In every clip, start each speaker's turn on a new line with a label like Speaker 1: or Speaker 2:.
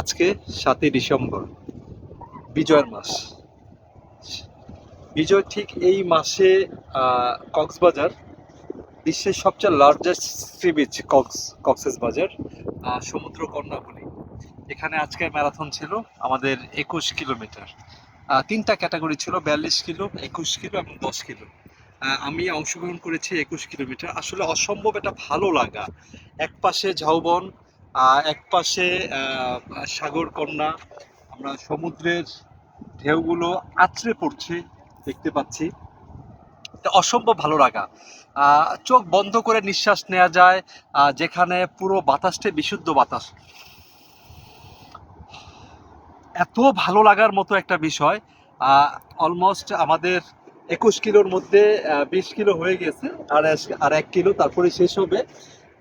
Speaker 1: আজকে সাতই ডিসেম্বর, বিজয়ের মাস। বিজয় ঠিক এই মাসে কক্সবাজার, বিশ্বের সবচেয়ে largest sea beach Cox, Cox's Bazar সমুদ্র কন্যাকুলি এখানে আজকে ম্যারাথন ছিল আমাদের একুশ কিলোমিটার তিনটা ক্যাটাগরি ছিল, বিয়াল্লিশ কিলো একুশ কিলো এবং দশ কিলো আমি অংশগ্রহণ করেছি একুশ কিলোমিটার আসলে অসম্ভব এটা ভালো লাগা। এক পাশে ঝাউবন এক পাশে সাগর কন্যা, আমরা সমুদ্রের ঢেউগুলো আছড়ে পড়ছে, দেখতে পাচ্ছি। অসম্ভব ভালো লাগা। চোখ বন্ধ করে নিঃশ্বাস নেওয়া যায় যেখানে পুরো বাতাসটা বিশুদ্ধ বাতাস। এত ভালো লাগার মতো একটা বিষয় অলমোস্ট আমাদের একুশ কিলোর মধ্যে বিশ কিলো হয়ে গেছে, আর আর এক কিলো তারপরে শেষ হবে।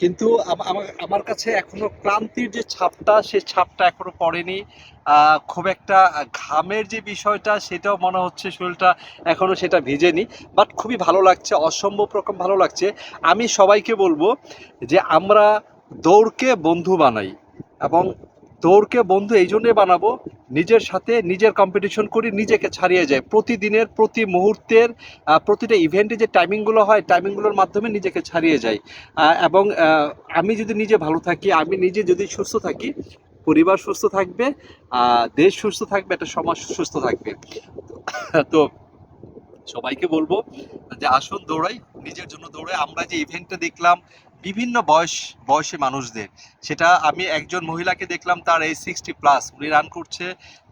Speaker 1: কিন্তু আমার কাছে এখনও ক্লান্তির যে ছাপটা, সে ছাপটা এখনও পড়েনি। খুব একটা ঘামের যে বিষয়টা, সেটাও মনে হচ্ছে শরীরটা এখনও সেটা ভিজেনি। বাট খুবই ভালো লাগছে, অসম্ভব রকম ভালো লাগছে। আমি সবাইকে বলব যে আমরা দৌড়কে বন্ধু বানাই এবং দৌড়কে বন্ধু এই জন্যে বানাবো নিজের সাথে নিজের কম্পিটিশন করি নিজেকে ছাড়িয়ে যায় প্রতিদিনের প্রতি মুহূর্তের প্রতিটা ইভেন্টে যে টাইমিংগুলো হয় টাইমিংগুলোর মাধ্যমে নিজেকে ছাড়িয়ে আহ, এবং আমি যদি নিজে ভালো থাকি আমি নিজে যদি সুস্থ থাকি পরিবার সুস্থ থাকবে দেশ সুস্থ থাকবে একটা সমাজ সুস্থ থাকবে। তো সবাইকে বলব যে আসুন দৌড়াই নিজের জন্য দৌড়াই। আমরা যে ইভেন্টটা দেখলাম বিভিন্ন বয়স, বয়সী মানুষদের। সেটা আমি একজন মহিলাকে দেখলাম, তার এই সিক্সটি প্লাস উনি রান করছে।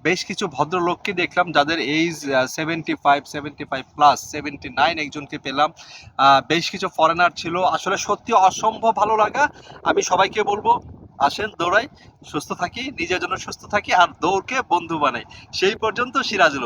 Speaker 1: বেশ কিছু ভদ্রলোককে দেখলাম, যাদের age seventy five seventy five plus seventy nine একজনকে পেলাম। বেশ কিছু ফরেনার ছিল। আসলে সত্যি অসম্ভব ভালো লাগা। আমি সবাইকে বলব, আসেন দৌড়াই, সুস্থ থাকি, নিজের জন্য সুস্থ থাকি, আর দৌড়কে বন্ধু বানাই। সেই পর্যন্ত সিরাজুল।